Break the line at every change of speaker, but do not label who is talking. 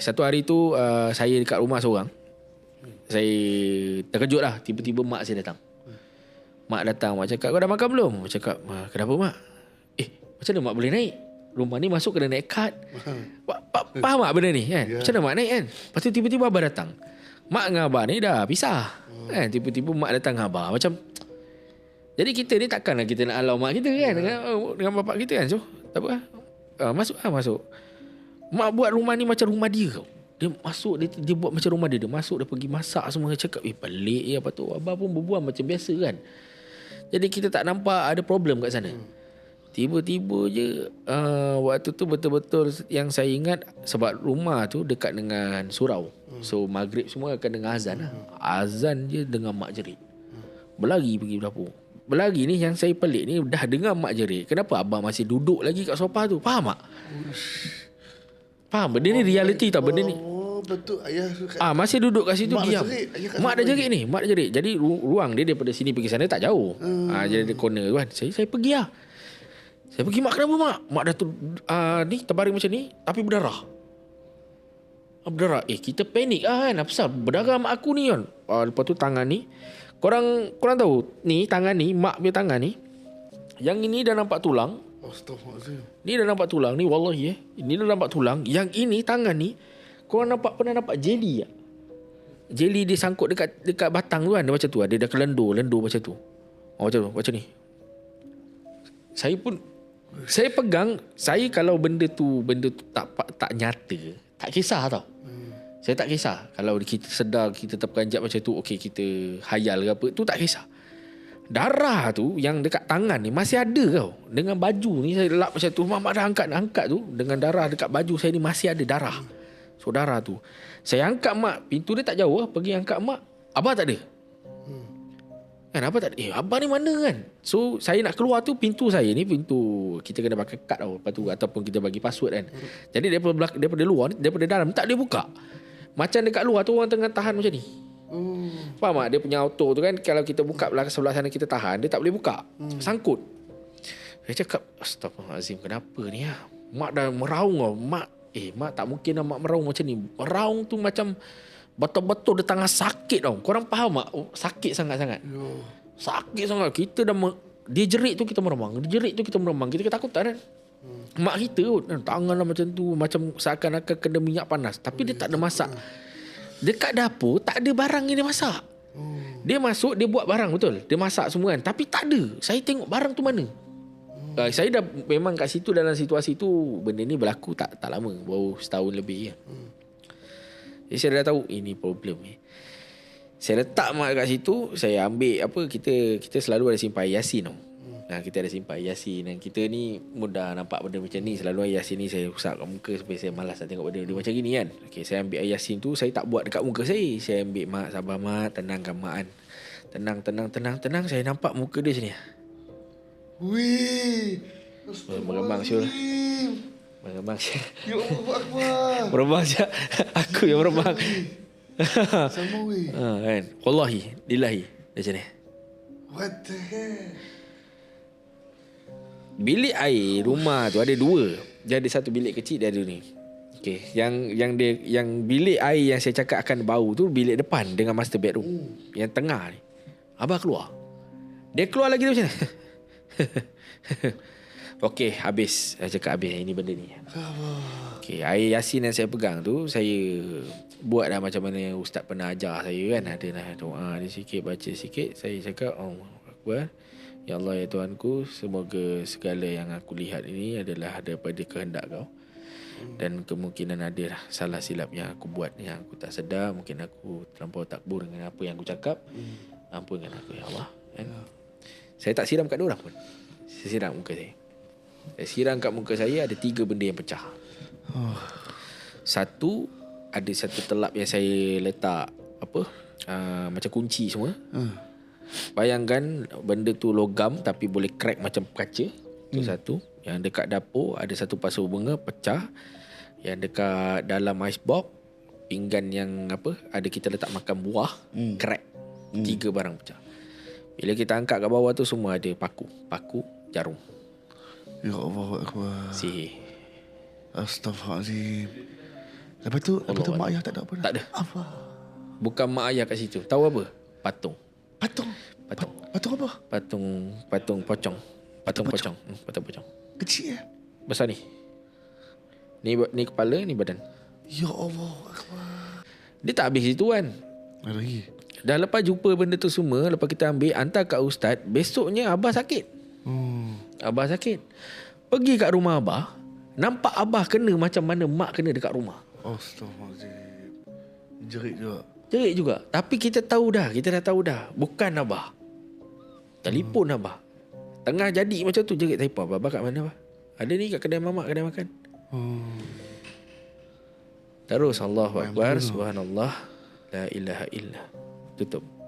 satu hari tu uh, saya dekat rumah seorang. Saya terkejut lah. Tiba-tiba mak saya datang. Mak datang, mak cakap, kau dah makan belum? Mak cakap, "Ah, kenapa mak? Eh, macam mana mak boleh naik? Rumah ni masuk kena naik kad. Faham tak benda ni kan?
Ya.
Macam mana mak naik kan? Lepas tu tiba-tiba abah datang. Mak dengan abah ni dah pisah. Kan? Tiba-tiba mak datang dengan abah. Macam, jadi kita ni takkanlah kita nak halau mak kita kan dengan, dengan bapak kita kan. So, tak apa lah. Uh, masuk lah masuk. Mak buat rumah ni macam rumah dia tau. Dia masuk dia, dia buat macam rumah dia. Dia masuk dia pergi masak semua. Cakap eh pelik ya apa tu. Abah pun berbual macam biasa kan. Jadi kita tak nampak ada problem kat sana. Tiba-tiba je uh, waktu tu betul-betul yang saya ingat sebab rumah tu dekat dengan surau. So maghrib semua akan dengar azan lah. Azan je dengan mak jerit. Berlari pergi dapur. Berlari ni yang saya pelik ni dah dengar mak jerit. Kenapa abang masih duduk lagi kat sofa tu? Faham tak? Faham? Benda ni reality tau. Benda ni.
Oh, betul. Ayah
Ah masih duduk kat situ
Mak
diam.
jerit,
Mak dah jerit ni, mak dah jerit. Jadi ru- ruang dia daripada sini pergi sana tak jauh. Hmm. Ah jadi corner tu kan. Saya saya pergi lah. Saya pergi mak kenapa mak? Mak dah tu ah ni terbaring macam ni tapi berdarah. Ah, berdarah. Eh kita panik lah kan. Apa pasal berdarah mak aku ni kan. Ah, lepas tu tangan ni korang korang tahu ni tangan ni mak punya tangan ni yang ini dah nampak tulang
Astaghfirullahaladzim.
Ni dah nampak tulang ni wallahi eh. Ini dah nampak tulang. Yang ini tangan ni kau nampak pernah nampak jelly tak? Jelly dia sangkut dekat dekat batang tu kan dia macam tu. Dia dah kelendur, lendur macam tu. Oh macam tu, macam ni. Saya pun saya pegang, saya kalau benda tu benda tu tak tak nyata, tak kisah tau. Saya tak kisah Kalau kita sedar Kita terperanjat macam tu Okey kita Hayal ke apa Tu tak kisah Darah tu Yang dekat tangan ni Masih ada tau. Dengan baju ni Saya lap macam tu. Mak dah angkat Angkat tu. Dengan darah dekat baju saya ni Masih ada darah. So darah tu. Saya angkat mak Pintu dia tak jauh lah Pergi angkat mak. Abah tak ada? Kan abah tak ada? Eh abah ni mana kan? So saya nak keluar tu Pintu saya ni. Pintu Kita kena pakai kad tau. Lepas tu Ataupun kita bagi password kan. Jadi daripada, belak- daripada luar ni Daripada dalam Tak boleh buka. Macam dekat luar tu Orang tengah tahan macam ni
Oh.
Faham tak? Dia punya auto tu kan Kalau kita buka belakang sebelah sana Kita tahan Dia tak boleh buka hmm. Sangkut Saya cakap Astaghfirullahaladzim Kenapa ni lah Mak dah meraung tau Mak Eh mak tak mungkin lah Mak meraung macam ni Meraung tu macam Betul-betul dia tengah sakit tau Korang faham tak? Oh, sakit sangat-sangat
Yo.
Sakit sangat Kita dah me- Dia jerit tu kita meremang Dia jerit tu kita meremang Kita ketakutan kan hmm. Mak kita kot Tangan lah macam tu Macam seakan-akan kena minyak panas Tapi dia tak ada masak Dekat dapur Tak ada barang yang dia masak
Oh.
Dia masuk Dia buat barang betul Dia masak semua kan Tapi tak ada Saya tengok barang tu mana Uh, saya dah memang kat situ dalam situasi tu benda ni berlaku tak tak lama baru setahun lebih ya. Jadi saya dah tahu ini problem ni. Saya letak mak kat situ, saya ambil apa kita kita selalu ada simpan yasin tau. Nah, kita ada simpan yasin dan kita ni mudah nampak benda macam ni selalu yasin ni saya usap kat muka supaya saya malas nak tengok benda dia macam gini kan. Okey, saya ambil yasin tu saya tak buat dekat muka saya. Saya ambil mak sabar mak, tenangkan mak kan. Tenang, tenang, tenang, tenang. Saya nampak muka dia sini.
Wih.
Meremang Syul.
Astaghfirullahaladzim.
Meremang Syul.
Ya Allah Akbar.
Meremang Syul. Aku yang meremang.
Sama weh.
ha, kan. Wallahi, lillahi. Macam ni.
What the hell?
Bilik air rumah tu ada dua. Dia ada satu bilik kecil dia ada ni. Okey, yang yang dia yang bilik air yang saya cakap akan bau tu bilik depan dengan master bedroom. Yang tengah ni. Abah keluar. Dia keluar lagi dia macam ni. Okey, habis. Saya cakap habis ini benda ni. Okey, air yasin yang saya pegang tu saya buat dah macam mana ustaz pernah ajar saya kan. Ada lah doa dia sikit, baca sikit. Saya cakap, oh, Akbar. Ya Allah ya Tuhanku, semoga segala yang aku lihat ini adalah daripada kehendak kau. Dan kemungkinan ada lah salah silap yang aku buat yang aku tak sedar. Mungkin aku terlampau takbur dengan apa yang aku cakap. Ampunkan aku ya Allah. Kan? Saya tak siram kat dia orang pun. Saya siram muka saya. Saya siram kat muka saya ada tiga benda yang pecah. Satu ada satu telap yang saya letak apa uh, macam kunci semua.
Ah.
Bayangkan benda tu logam tapi boleh crack macam kaca. Tu hmm. satu. Yang dekat dapur ada satu pasu bunga pecah. Yang dekat dalam ice box pinggan yang apa ada kita letak makan buah hmm. crack. Hmm. Tiga barang pecah. Bila kita angkat kat bawah tu semua ada paku, paku, jarum,
Ya Allah Akbar.
sihir.
Astaghfirullahaladzim. Lepas tu, lepas tu
Allah
mak ayah tak ada apa dah?
Tak ada.
Apa?
Bukan mak ayah kat situ. Tahu apa? Patung.
Patung.
Patung.
Patung apa?
Patung patung pocong. Patung pocong. Hmm, patung pocong.
Kecil eh?
Besar ni. Ni ni kepala, ni badan.
Ya Allah.
Dia tak habis situ kan.
Ada lagi.
Dah lepas jumpa benda tu semua, lepas kita ambil hantar kat ustaz, besoknya abah sakit.
Hmm.
Abah sakit. Pergi kat rumah abah, nampak abah kena macam mana mak kena dekat rumah.
Astaghfirullahaladzim. Jerit juga.
Jerit juga. Tapi kita tahu dah, kita dah tahu dah. Bukan abah. Telefon hmm. abah. Tengah jadi macam tu jerit telefon abah. Abah kat mana abah? Ada ni kat kedai mamak, kedai makan.
Hmm.
Terus Allahu Akbar, subhanallah, la ilaha illa. Tutup.